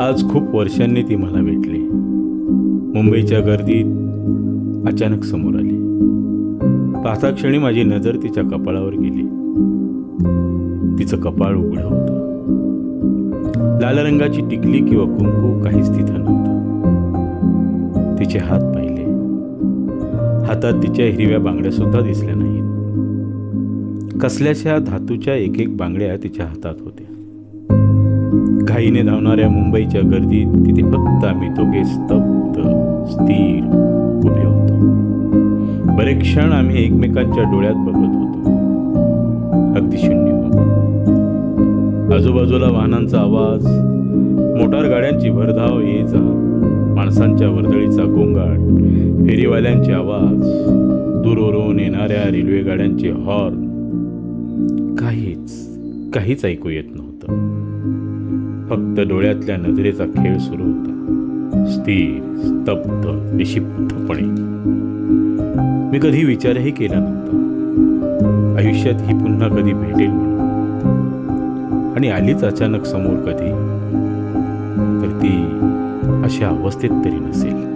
आज खूप वर्षांनी ती मला भेटली. मुंबईच्या गर्दीत अचानक समोर आली. पाहता क्षणी माझी नजर तिच्या कपाळावर गेली. तिचं कपाळ उघडं होतं. लाल रंगाची टिकली किंवा कुंकू काहीच तिथं नव्हतं. तिचे हात पाहिले. हातात तिच्या हिरव्या बांगड्या सुद्धा दिसल्या नाहीत. कसल्याशा धातूच्या एक एक बांगड्या तिच्या हातात होत्या. घाईने धावणाऱ्या मुंबईच्या गर्दीत तिथे फक्त आम्ही दोघे स्तब्ध स्थिर उभे होतो. बरेच क्षण आम्ही एकमेकांच्या डोळ्यात बघत होतो. अगदी शून्य होतो. आजूबाजूला वाहनांचा आवाज मोटार गाड्यांची भरधाव ये जा माणसांच्या वर्दळीचा गोंगाट फेरीवाल्यांचे आवाज दूरवरून येणाऱ्या रेल्वे गाड्यांचे हॉर्न काहीच काहीच ऐकू येत नव्हतं. फक्त डोळ्यातल्या नजरेचा खेळ सुरू होता. स्थिर स्तब्ध निशिप्तपणे मी कधी विचारही केला नव्हता. आयुष्यात ही पुन्हा कधी भेटेल म्हणून. आणि आलीच अचानक समोर कधी? तर ती अशा अवस्थेत तरी नसेल.